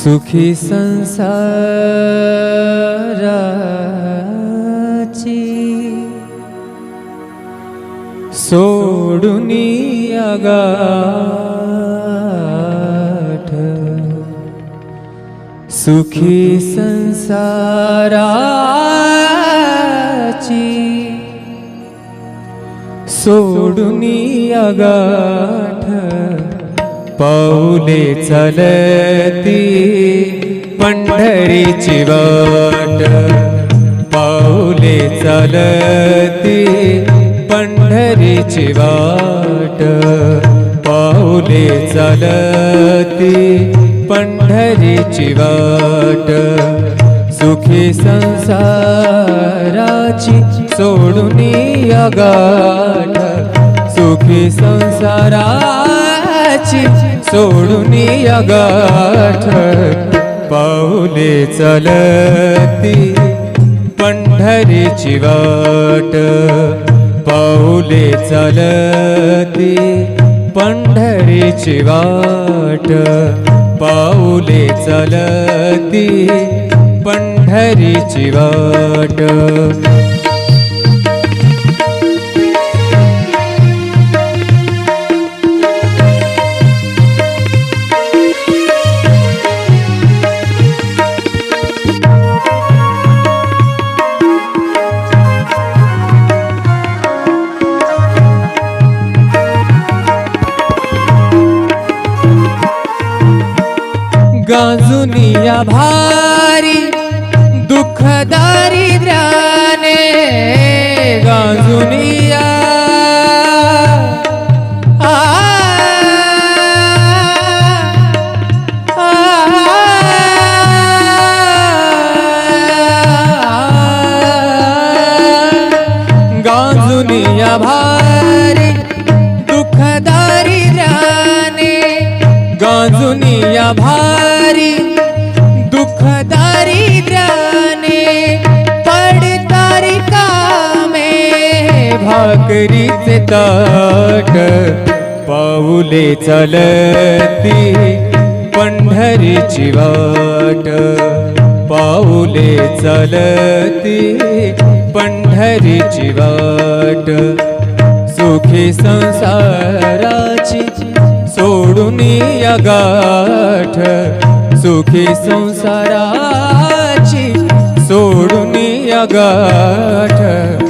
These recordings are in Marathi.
सुखी संसाराची सोडून गाठ. सुखी संसाराची सोडून गाठ. पाऊले चलती पंढरीची वाट पाऊले चलती पंढरीची वाट पाऊले चलती पंढरीची वाट सुखी संसाराची सोडून गाठ. सुखी संसाराची सोडून गाठ पाऊले चलती पंढरीची वाट. पाऊले चलती पंढरीची वाट. पाऊले चलती पंढरीची वाट. गाजुनिया भारी दुःख दारिद्र्याने गाजुनिया आ, आ, गाजुनिया भारी दुःख दारिद्र्याने गाजुनिया भारी भाकरीचे ताट पाऊले चालती पंढरीची वाट पाऊले चालती पंढरीची वाट सुखी संसाराची सोडून या गाठ. सुखी संसाराची सोडून या गाठ.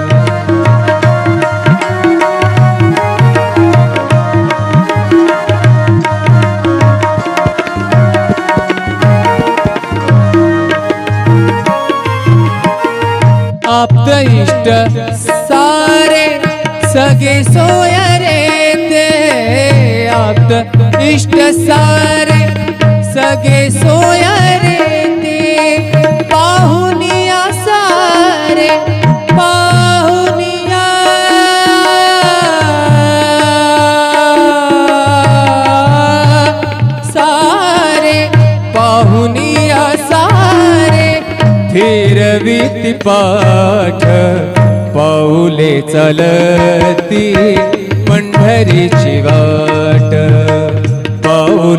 इष्ट सारे सगे सोया रे ते पाहुनिया सारे पाहुनिया। सारे पाहुनिया सारे फिरविती पाठ पाऊले चलती पंढरी शिवा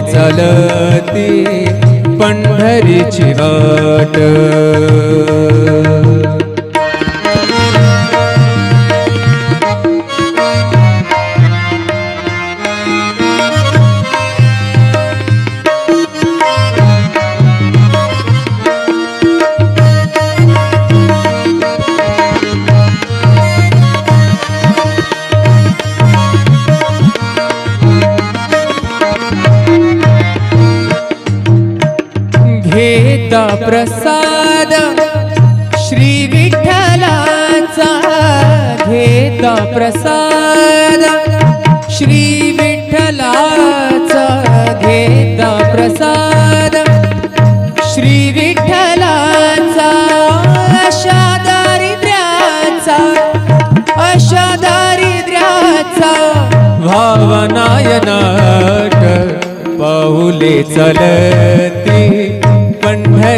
चालती पंढरीची वाट. प्रसाद श्री विठ्ठलाचा घेता प्रसाद श्री विठ्ठलाचा घेता प्रसाद श्री विठ्ठलाचा अशा दारिद्र्याचा अशा दारिद्र्याचा भावनायनाट पाऊले चलती.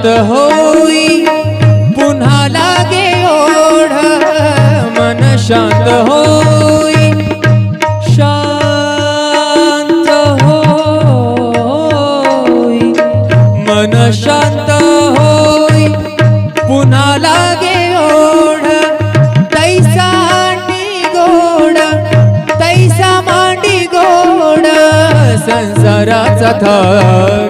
शांत होई. पुन्हा लागे ओढ मन शांत होई. शांत होई. मन शांत होई. पुन्हा लागे ओढ तैसा मांडी गोड तैसा मांडी गोड संसाराचा थर.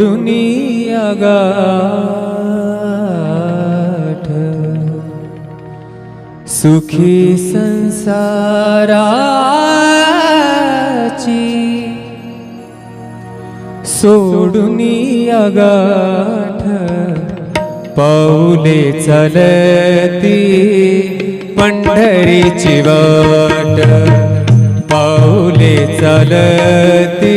सोडून गाठ सुखी संसाराची सोडून गाठ पाऊले चलती पंढरीची वाट पाऊले चलती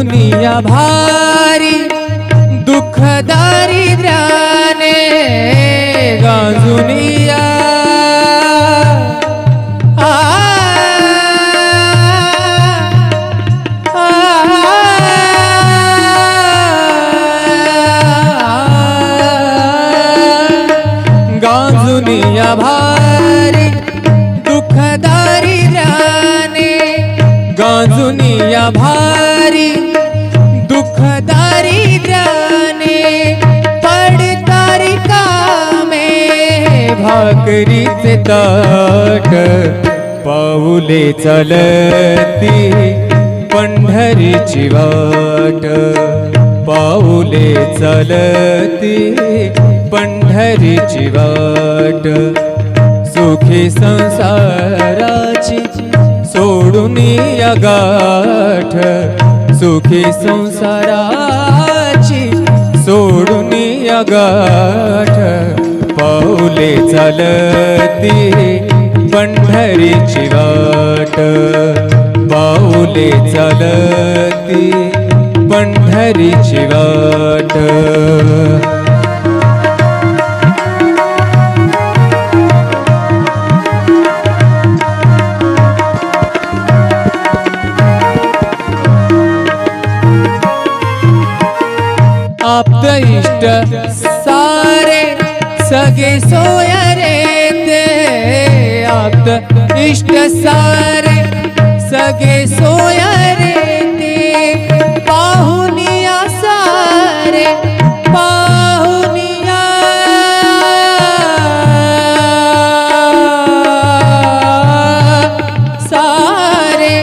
दुनिया भारी दुःख दारिद्र्याने गाजुनिया भाकरीचे ताट पाऊले चालती पंढरीची वाट पाऊले चालती पंढरीची वाट. सुखी संसाराची सोडून या गाठ. सुखी संसाराची सोडून या गाठ. पाऊले चालती पंढरीची वाट. पाऊले चालती पंढरीची वाट. आप्त इष्ट सा सगे सोय रे ते आप्त इष्ट सारे सगे सोय रे ते पाहुनिया सारे पाहुनिया सारे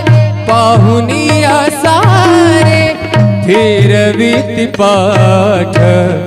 पाहुनिया सारे फिरवीत पाठ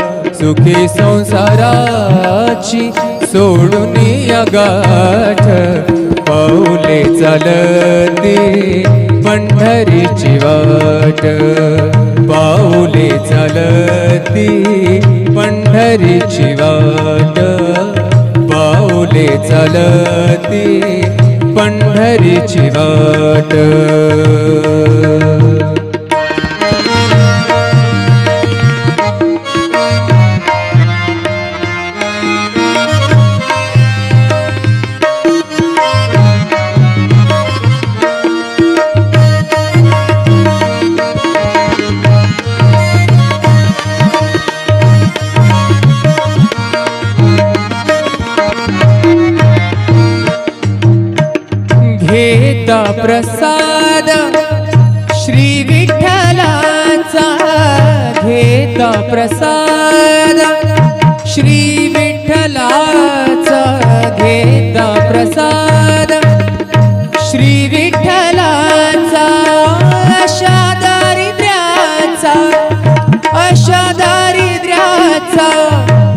सुखी संसाराची सोडून या गाठ. पाऊले चालती पंढरीची वाट पाऊले चालती पंढरीची वाट पाऊले चालती पंढरीची वाट प्रसाद श्री विठ्ठलाचा घेता प्रसाद श्री विठ्ठलाचा अशा दारिद्र्याचा अशा दारिद्र्याचा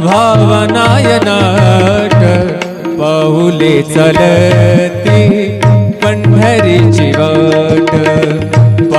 भावनायनाट पाहुले चलती पंढरीची वाट.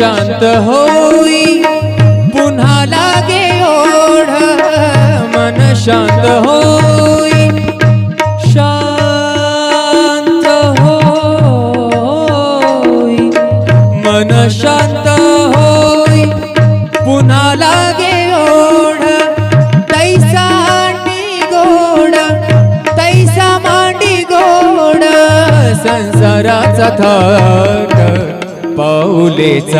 शांत होई पुन्हा लागे ओढ. मन शांत होई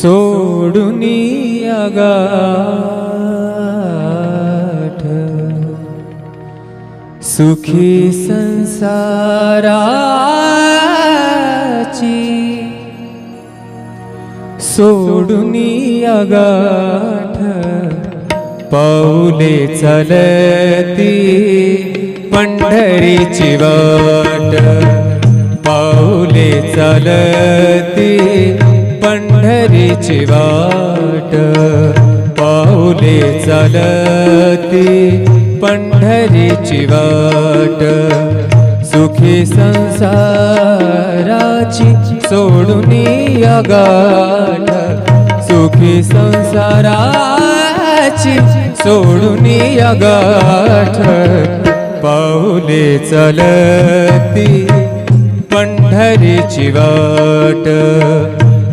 सोडून गाठ. सुखी संसाराची सोडून गाठ. पाऊले चलती पंढरीची वाट. पाऊले चलती पंढरीची वाट पाऊले चालती पंढरीची वाट. सुखी संसाराची सोडून गाठ. सुखी संसाराची सोडून गाठ. पाऊले चालती पंढरीची वाट.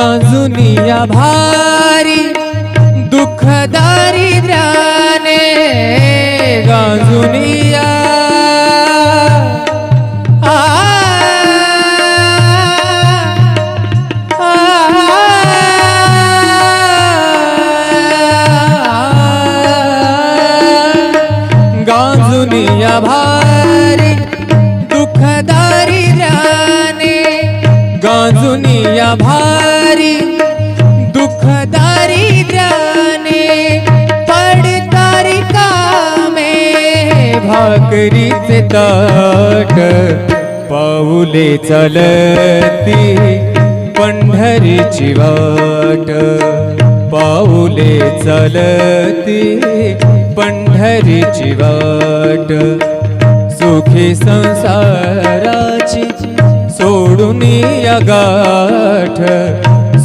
गांजुनिया भारी दुःख दारिद्र्याने गांजुनिया आ, भारी दुःख दारिद्र्याने गांजुनिया भारी दुःख दारिद्र्याने पडतारी कामे भाकरीचे ताट पाऊले चालती पंढरीची वाट पाऊले चालती पंढरीची वाट सुखी संसाराची सोडून गाठ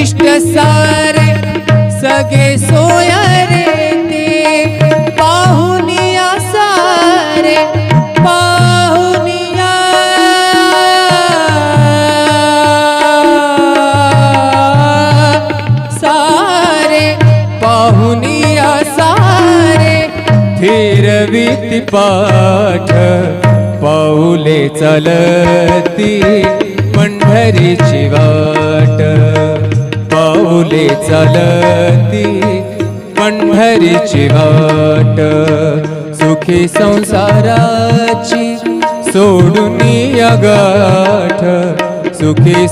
इष्ट सारे सगे सोय रे ते पाहुनिया सारे पाहुनिया। सारे पाहुनिया सारे फिरवीत पाठ पाऊले चलती पंढरीची शिवा पाऊले चालती पंढरीची वाट सुखी संसाराची सोडून गाठ. सुखी